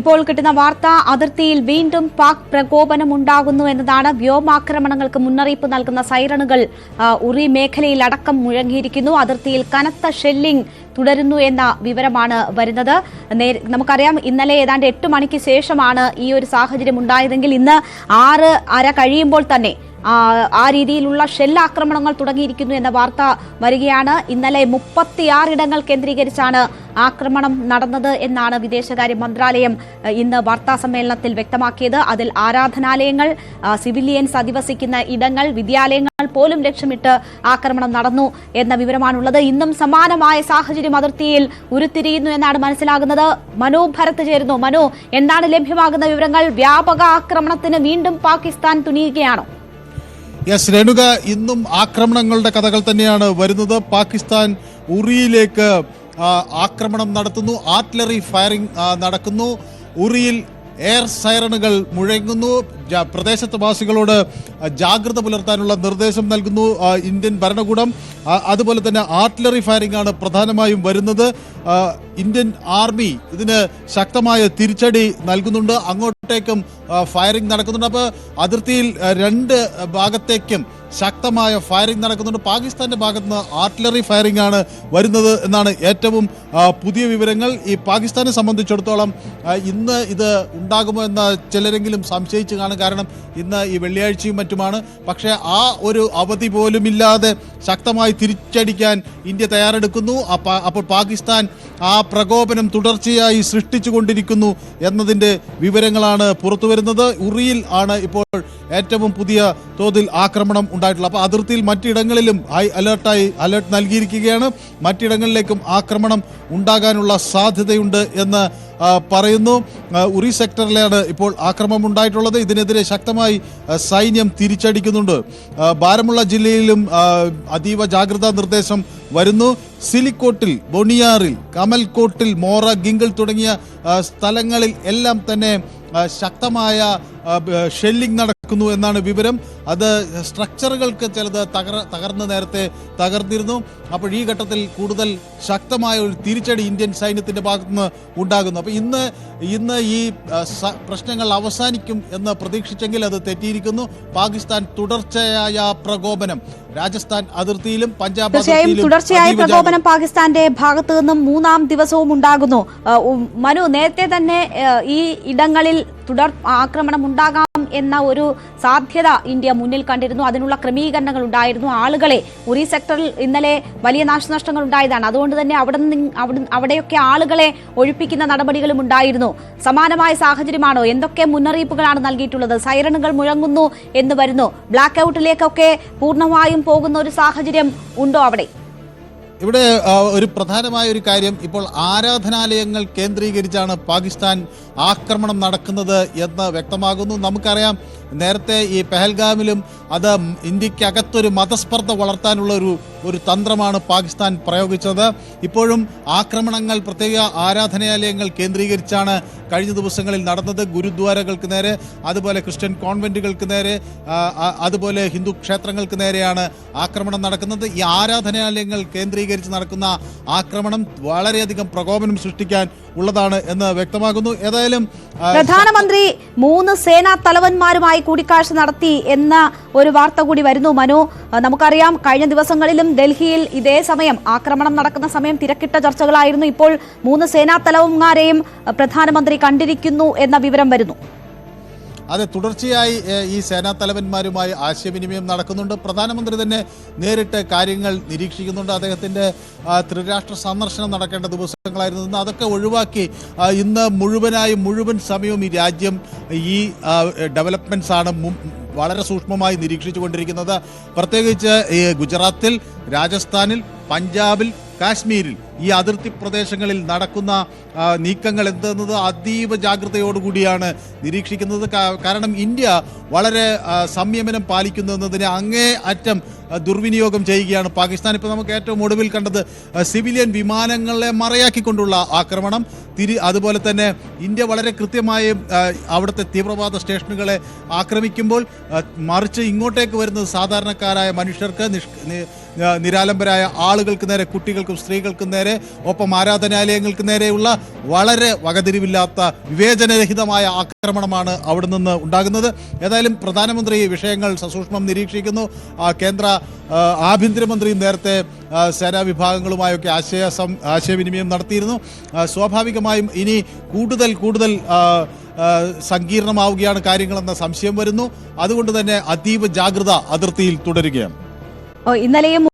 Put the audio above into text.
ഇപ്പോൾ കിട്ടുന്ന വാർത്ത അതിർത്തിയിൽ വീണ്ടും പാക് പ്രകോപനമുണ്ടാകുന്നു എന്നതാണ് വ്യോമാക്രമണങ്ങൾക്ക് മുന്നറിയിപ്പ് നൽകുന്ന സൈറണുകൾ. ഉറി മേഖലയിൽ അടക്കം മുഴങ്ങിയിരിക്കുന്നു. അതിർത്തിയിൽ കനത്ത ഷെല്ലിംഗ് തുടരുന്നു എന്ന വിവരമാണ് വരുന്നത്. നമുക്കറിയാം ഇന്നലെ ഏതാണ്ട് എട്ട് മണിക്ക് ശേഷമാണ് ഈ ഒരു സാഹചര്യം ഉണ്ടായതെങ്കിൽ ഇന്ന് ആറ് അര കഴിയുമ്പോൾ തന്നെ ആ, രീതിയിലുള്ള ഷെല്ലാക്രമണങ്ങൾ തുടങ്ങിയിരിക്കുന്നു എന്ന വാർത്ത വരികയാണ്. ഇന്നലെ മുപ്പത്തിയാറിടങ്ങൾ കേന്ദ്രീകരിച്ചാണ് ആക്രമണം നടന്നത് എന്നാണ് വിദേശകാര്യ മന്ത്രാലയം ഇന്ന് വാർത്താ സമ്മേളനത്തിൽ വ്യക്തമാക്കിയത്. അതിൽ ആരാധനാലയങ്ങൾ സിവിലിയൻസ് അധിവസിക്കുന്ന ഇടങ്ങൾ വിദ്യാലയങ്ങൾ പോലും ലക്ഷ്യമിട്ട് ആക്രമണം നടന്നു എന്ന വിവരമാണുള്ളത്. ഇന്നും സമാനമായ സാഹചര്യം അതിർത്തിയിൽ ഉരുത്തിരിയുന്നു എന്നാണ് മനസ്സിലാകുന്നത്. മനു ഭരത് ചേരുന്നു. മനു എന്താണ് ലഭ്യമാകുന്ന വിവരങ്ങൾ? വ്യാപക ആക്രമണത്തിന് വീണ്ടും പാകിസ്ഥാൻ തുനിയുകയാണോ? യെസ് രേണുക ഇന്നും ആക്രമണങ്ങളുടെ കഥകൾ തന്നെയാണ് വരുന്നത്. പാകിസ്ഥാൻ ഉറിയിലേക്ക് ആക്രമണം നടത്തുന്നു. ആർട്ടിലറി ഫയറിംഗ് നടക്കുന്നു. ഉറിയിൽ എയർ സൈറണുകൾ മുഴങ്ങുന്നു. പ്രദേശത്ത് വാസികളോട് ജാഗ്രത പുലർത്താനുള്ള നിർദ്ദേശം നൽകുന്നു ഇന്ത്യൻ ഭരണകൂടം. അതുപോലെ തന്നെ ആർട്ടിലറി ഫയറിംഗ് ആണ് പ്രധാനമായും വരുന്നത്. ഇന്ത്യൻ ആർമി ഇതിന് ശക്തമായ തിരിച്ചടി നൽകുന്നുണ്ട്. അങ്ങോട്ടേക്കും ഫയറിംഗ് നടക്കുന്നുണ്ട്. അപ്പോൾ അതിർത്തിയിൽ രണ്ട് ഭാഗത്തേക്കും ശക്തമായ ഫയറിംഗ് നടക്കുന്നുണ്ട്. പാകിസ്ഥാന്റെ ഭാഗത്ത് നിന്ന് ആർട്ടിലറി ഫയറിംഗ് ആണ് വരുന്നത് എന്നാണ് ഏറ്റവും പുതിയ വിവരങ്ങൾ. ഈ പാകിസ്ഥാനെ സംബന്ധിച്ചിടത്തോളം ഇന്ന് ഇത് ഉണ്ടാകുമോ എന്ന് ചിലരെങ്കിലും സംശയിച്ചു കാണും. കാരണം ഇന്ന് ഈ വെള്ളിയാഴ്ചയും മറ്റുമാണ്. പക്ഷേ ആ ഒരു അവധി പോലുമില്ലാതെ ശക്തമായി തിരിച്ചടിക്കാൻ ഇന്ത്യ തയ്യാറെടുക്കുന്നു. അപ്പോൾ പാകിസ്ഥാൻ ആ പ്രകോപനം തുടർച്ചയായി സൃഷ്ടിച്ചുകൊണ്ടിരിക്കുന്നു എന്നതിന്റെ വിവരങ്ങളാണ് പുറത്തു വരുന്നത്. ഉറിയിൽ ആണ് ഇപ്പോൾ ഏറ്റവും പുതിയ തോതിൽ ആക്രമണം ഉണ്ടായിട്ടുള്ളത്. അപ്പോൾ അതിർത്തിയിൽ മറ്റിടങ്ങളിലും ഹൈ അലേർട്ടായി അലേർട്ട് നൽകിയിരിക്കുകയാണ്. മറ്റിടങ്ങളിലേക്കും ആക്രമണം ഉണ്ടാകാനുള്ള സാധ്യതയുണ്ട് എന്ന് പറയുന്നു. ഉറി സെക്ടറിലാണ് ഇപ്പോൾ ആക്രമണം ഉണ്ടായിട്ടുള്ളത് ഇതിനെതിരെ ശക്തമായി സൈന്യം തിരിച്ചടിക്കുന്നുണ്ട്. ബാരമുള്ള ജില്ലയിലും അതീവ ജാഗ്രതാ നിർദ്ദേശം വരുന്നു. സിലിക്കോട്ടിൽ ബൊണിയാറിൽ കമൽകോട്ടിൽ മോറ ഗിങ്കിൾ തുടങ്ങിയ സ്ഥലങ്ങളിൽ എല്ലാം തന്നെ ശക്തമായ ഷെല്ലിംഗ് ബ- ഷെല്ലിംഗ് നടക്കുന്നു എന്നാണ് വിവരം. അത് സ്ട്രക്ചറുകൾക്ക് ചിലത് തകർ തകർന്ന് നേരത്തെ തകർന്നിരുന്നു. അപ്പോൾ ഈ ഘട്ടത്തിൽ കൂടുതൽ ശക്തമായ ഒരു തിരിച്ചടി ഇന്ത്യൻ സൈന്യത്തിന്റെ ഭാഗത്തുനിന്ന് ഉണ്ടാകുന്നു. അപ്പോൾ ഇന്ന് ഇന്ന് ഈ പ്രശ്നങ്ങൾ അവസാനിക്കും എന്ന് പ്രതീക്ഷിച്ചെങ്കിൽ അത് തെറ്റിയിരിക്കുന്നു. പാകിസ്ഥാൻ തുടർച്ചയായ പ്രകോപനം. രാജസ്ഥാൻ അതിർത്തിയിലും പഞ്ചാബ് തീർച്ചയായും തുടർച്ചയായ പ്രകോപനം പാകിസ്ഥാന്റെ ഭാഗത്തു നിന്നും മൂന്നാം ദിവസവും ഉണ്ടാകുന്നു. മനു നേരത്തെ തന്നെ ഈ ഇടങ്ങളിൽ തുടർ ആക്രമണം ഉണ്ടാകാം. എന്ന ഒരു സാധ്യത ഇന്ത്യ മുന്നിൽ കണ്ടിരുന്നു. അതിനുള്ള ക്രമീകരണങ്ങൾ ഉണ്ടായിരുന്നു. ആളുകളെ ഉറി സെക്ടറിൽ ഇന്നലെ വലിയ നാശനഷ്ടങ്ങൾ ഉണ്ടായതാണ്. അതുകൊണ്ട് തന്നെ അവിടെ നിന്ന് അവിടെയൊക്കെ ആളുകളെ ഒഴിപ്പിക്കുന്ന നടപടികളും ഉണ്ടായിരുന്നു. സമാനമായ സാഹചര്യമാണോ? എന്തൊക്കെ മുന്നറിയിപ്പുകളാണ് നൽകിയിട്ടുള്ളത്? സൈറണുകൾ മുഴങ്ങുന്നു എന്ന് വരുന്നു. ബ്ലാക്ക് ഔട്ടിലേക്കൊക്കെ പൂർണമായും പോകുന്ന ഒരു സാഹചര്യം ഉണ്ടോ അവിടെ? ഇവിടെ ഒരു പ്രധാനമായ ഒരു കാര്യം. ഇപ്പോൾ ആരാധനാലയങ്ങൾ കേന്ദ്രീകരിച്ചാണ് പാകിസ്ഥാൻ ആക്രമണം നടക്കുന്നത് എന്ന് വ്യക്തമാകുന്നു. നമുക്കറിയാം നേരത്തെ ഈ പെഹൽഗാമിലും അത് ഇന്ത്യക്കകത്തൊരു മതസ്പർദ്ധ വളർത്താനുള്ള ഒരു ഒരു തന്ത്രമാണ് പാകിസ്ഥാൻ പ്രയോഗിച്ചത്. ഇപ്പോഴും ആക്രമണങ്ങൾ പ്രത്യേക ആരാധനാലയങ്ങൾ കേന്ദ്രീകരിച്ചാണ് കഴിഞ്ഞ ദിവസങ്ങളിൽ നടന്നത്. ഗുരുദ്വാരകൾക്ക് നേരെ അതുപോലെ ക്രിസ്ത്യൻ കോൺവെന്റുകൾക്ക് നേരെ അതുപോലെ ഹിന്ദു ക്ഷേത്രങ്ങൾക്ക് നേരെയാണ് ആക്രമണം നടക്കുന്നത്. ഈ ആരാധനാലയങ്ങൾ കേന്ദ്രീകരിച്ച് നടക്കുന്ന ആക്രമണം വളരെയധികം പ്രകോപനം സൃഷ്ടിക്കാൻ ഉള്ളതാണ് എന്ന് വ്യക്തമാകുന്നു ഏതായാലും പ്രധാനമന്ത്രി മൂന്ന് സേനാ തലവന്മാരുമായി കൂടിക്കാഴ്ച നടത്തി എന്ന ഒരു വാർത്ത കൂടി വരുന്നു. മനു നമുക്കറിയാം കഴിഞ്ഞ ദിവസങ്ങളിലും ഡൽഹിയിൽ ഇതേ സമയം ആക്രമണം നടക്കുന്ന സമയം തിരക്കിട്ട ചർച്ചകളായിരുന്നു. ഇപ്പോൾ മൂന്ന് സേനാ തലവന്മാരെയും പ്രധാനമന്ത്രി കണ്ടിരിക്കുന്നു എന്ന വിവരം വരുന്നു. അതെ തുടർച്ചയായി ഈ സേനാ തലവന്മാരുമായി ആശയവിനിമയം നടക്കുന്നുണ്ട്. പ്രധാനമന്ത്രി തന്നെ നേരിട്ട് കാര്യങ്ങൾ നിരീക്ഷിക്കുന്നുണ്ട്. അദ്ദേഹത്തിന്റെ ത്രിരാഷ്ട്ര സന്ദർശനം നടക്കേണ്ട ദിവസങ്ങളായിരുന്നു. അതൊക്കെ ഒഴിവാക്കി ഇന്ന് മുഴുവനായി മുഴുവൻ സമയവും ഈ രാജ്യം ഈ ഡെവലപ്മെന്റ്സ് ആണ് വളരെ സൂക്ഷ്മമായി നിരീക്ഷിച്ചു കൊണ്ടിരിക്കുന്നത് പ്രത്യേകിച്ച് ഗുജറാത്തിൽ രാജസ്ഥാനിൽ പഞ്ചാബിൽ കാശ്മീരിൽ. ഈ അതിർത്തി പ്രദേശങ്ങളിൽ നടക്കുന്ന നീക്കങ്ങൾ എന്തെന്നത് അതീവ ജാഗ്രതയോടുകൂടിയാണ് നിരീക്ഷിക്കുന്നത്. കാരണം ഇന്ത്യ വളരെ സംയമനം പാലിക്കുന്നു എന്നതിനെ അങ്ങേ അറ്റം ദുർവിനിയോഗം ചെയ്യുകയാണ്. പാകിസ്ഥാൻ ഇപ്പോൾ നമുക്ക് ഏറ്റവും ഒടുവിൽ കണ്ടത് സിവിലിയൻ വിമാനങ്ങളെ മറയാക്കിക്കൊണ്ടുള്ള ആക്രമണം. തിരി അതുപോലെ തന്നെ ഇന്ത്യ വളരെ കൃത്യമായും അവിടുത്തെ തീവ്രവാദ സ്റ്റേഷനുകളെ ആക്രമിക്കുമ്പോൾ മറിച്ച് ഇങ്ങോട്ടേക്ക് വരുന്നത് സാധാരണക്കാരായ മനുഷ്യർക്ക് നിഷ് നിരാലംബരായ ആളുകൾക്ക് നേരെ കുട്ടികൾക്കും സ്ത്രീകൾക്കും നേരെ നേരെ ഒപ്പം ആരാധനാലയങ്ങൾക്ക് നേരെയുള്ള വളരെ വകതിരിവില്ലാത്ത വിവേചനരഹിതമായ ആക്രമണമാണ് അവിടെ നിന്ന് ഉണ്ടാകുന്നത്. ഏതായാലും പ്രധാനമന്ത്രി വിഷയങ്ങൾ സസൂക്ഷ്മം നിരീക്ഷിക്കുന്നു. കേന്ദ്ര ആഭ്യന്തരമന്ത്രിയും ആഭ്യന്തരമന്ത്രി നേരത്തെ സേനാ വിഭാഗങ്ങളുമായൊക്കെ ആശയ ആശയവിനിമയം നടത്തിയിരുന്നു. സ്വാഭാവികമായും ഇനി കൂടുതൽ കൂടുതൽ സങ്കീർണമാവുകയാണ് കാര്യങ്ങളെന്ന സംശയം വരുന്നു. അതുകൊണ്ട് തന്നെ അതീവ ജാഗ്രത അതിർത്തിയിൽ തുടരുകയാണ്. ഇന്നലെയും